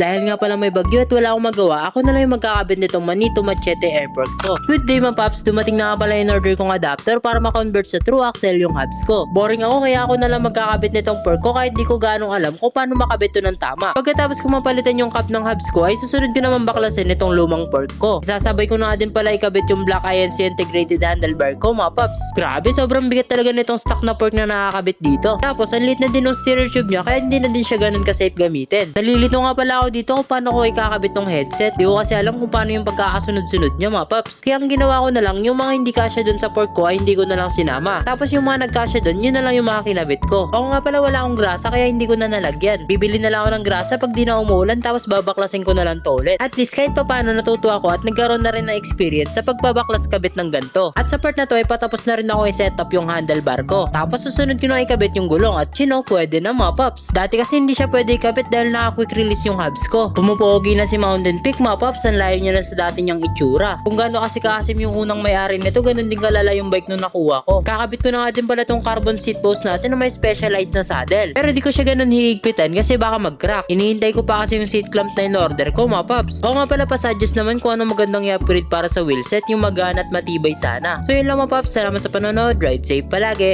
Dahil nga pala may bagyo at wala akong magawa, ako na lang yung magkakabit nitong Manito Machete Airport ko. Good day mga paps, dumating na nga pala yung order kong adapter para ma-convert sa true axle yung hubs ko. Boring ako kaya ako na lang magkakabit nitong perk ko kahit di ko ganong alam kung paano makabit to ng tama. Pagkatapos ko mapalitan yung cap ng hubs ko ay susunod ko naman baklasin itong lumang perk ko. Isasabay ko na din pala ikabit yung Black INC integrated handlebar ko mga paps. Grabe, sobrang bigat talaga nitong stock na perk na nakakabit dito. Tapos, ang lit na din ng steer tube niya kaya hindi na din siya ganun ka-safe gamitin. Nalilito nga pala ako dito kung paano ko ikakabit ng headset. Di ko kasi alam kung paano yung pagkakasunod-sunod niya mga paps. Kaya ang ginawa ko na lang, yung mga hindi kasya dun sa pork ko ay hindi ko na lang sinama. Tapos yung mga nagkasya dun, yun na lang yung mga kinabit ko. Ako nga pala wala akong grasa kaya hindi ko na nalagyan. Bibili na lang ako ng grasa pag di na umuulan tapos babaklasin ko na lang to ulit. At least kahit paano natuto ako at nagkaroon na rin ng experience sa pagbabaklas kabit ng ganto. At sa part na to ay patapos na rin ako i-set up yung handlebar ko. Tapos susunod ko na ikabit yung gulong at you know, pwede na mga paps. Dati kasi hindi siya pwede ikabit dahil naka-quick release yung hubs ko. Pumupogi na si Mountain Peak mga paps, ang layo niya na sa dati niyang itsura. Kung gaano kasi kaasim yung unang may-ari nito, ganun din kalala yung bike nung nakuha ko. Kakabit ko na nga din pala tong carbon seat post natin na may specialized na saddle. Pero di ko siya ganun hihigpitan kasi baka mag-crack. Hinihintay ko pa kasi yung seat clamp na in-order ko mga paps. Ako nga pala pa-suggest naman kung ano magandang i-upgrade para sa wheelset yung magana at matibay sana. So yun lang mga paps, salamat sa panonood, ride safe palagi.